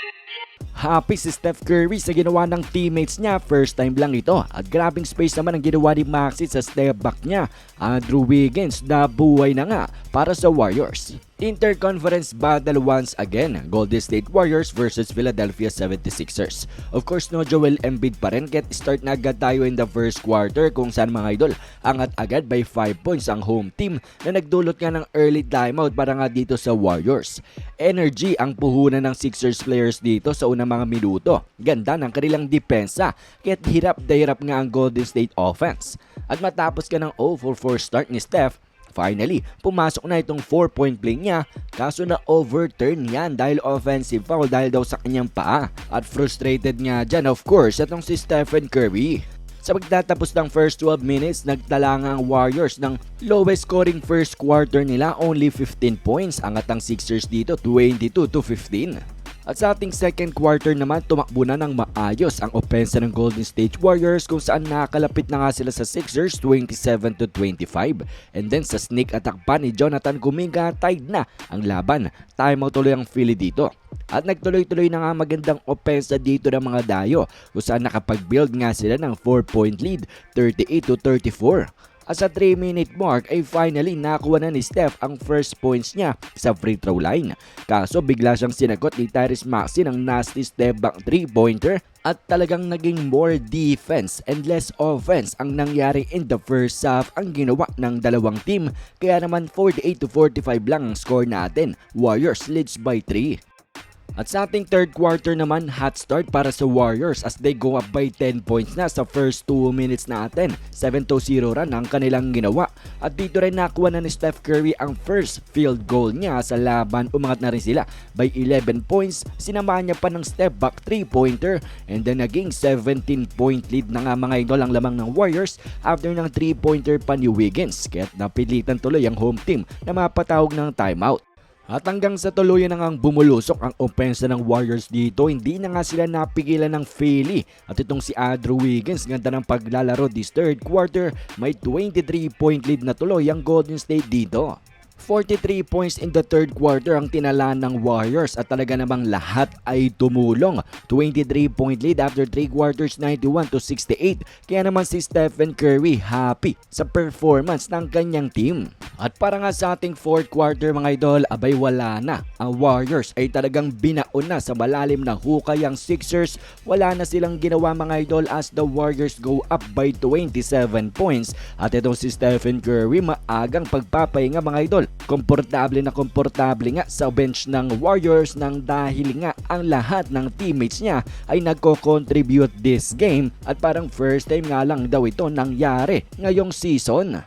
Thank you. Happy si Steph Curry sa ginawa ng teammates niya. First time lang ito. At grabing space naman ang ginawa ni Maxi sa step back niya. Andrew Wiggins na buhay na nga para sa Warriors. Interconference battle once again. Golden State Warriors versus Philadelphia 76ers. Of course, no Joel Embiid pa rin. Get start na agad tayo in the first quarter kung saan mga idol. Angat agad by 5 points ang home team na nagdulot nga ng early timeout para nga dito sa Warriors. Energy ang puhunan ng Sixers players dito sa unang mga minuto. Ganda ng kanilang depensa. Kaya't hirap na hirap nga ang Golden State offense. At matapos ka ng 0 for 4 start ni Steph, Finally, pumasok na itong 4-point play niya kaso na overturn yan dahil offensive foul dahil daw sa kanyang paa. At frustrated nga dyan of course itong si Stephen Curry. Sa pagtatapos ng first 12 minutes, nagtala nga ang Warriors ng lowest scoring first quarter nila, only 15 points. Angat ang Sixers dito, 22 to 15. At sa ating second quarter naman, tumakbo na ng maayos ang opensa ng Golden State Warriors kung saan nakakalapit na nga sila sa Sixers 27 to 25. And then sa sneak attack pa ni Jonathan Kuminga, tied na ang laban. Timeout tuloy ang Philly dito. At nagtuloy-tuloy na nga magandang opensa dito ng mga dayo kung saan nakapag-build nga sila ng 4-point lead 38 to 34. At sa 3 minute mark ay finally nakuha na ni Steph ang first points niya sa free throw line. Kaso bigla siyang sinagot ni Tyrese Maxey ng nasty step back 3 pointer at talagang naging more defense and less offense ang nangyari in the first half ang ginawa ng dalawang team. Kaya naman 48 to 45 lang ang score natin. Warriors leads by 3. At sa ating third quarter naman, hot start para sa Warriors as they go up by 10 points na sa first 2 minutes natin. 7-0 run ang kanilang ginawa. At dito rin nakuha na ni Steph Curry ang first field goal niya sa laban. Umangat na rin sila by 11 points. Sinamahan niya pa ng step back 3-pointer and then naging 17 point lead na nga mga idol ang lamang ng Warriors after ng 3-pointer pa ni Wiggins. Kaya napilitan tuloy ang home team na mapatawag ng timeout. At hanggang sa tuluyan na ngang bumulusok ang opensa ng Warriors dito, hindi na nga sila napigilan ng Philly. At itong si Andrew Wiggins, ganda ng paglalaro this third quarter, may 23 point lead na tuloy ang Golden State dito. 43 points in the third quarter ang tinalaan ng Warriors at talaga namang lahat ay tumulong. 23 point lead after 3 quarters 91 to 68. Kaya naman si Stephen Curry happy sa performance ng kanyang team. At para nga sa ating fourth quarter mga idol, abay wala na. Ang Warriors ay talagang binaon na sa malalim na hukay ang Sixers. Wala na silang ginawa mga idol as the Warriors go up by 27 points. At itong si Stephen Curry maagang pagpapahinga mga idol. Komportable na komportable nga sa bench ng Warriors nang dahil nga ang lahat ng teammates niya ay nagko-contribute this game at parang first time nga lang daw ito nangyari ngayong season.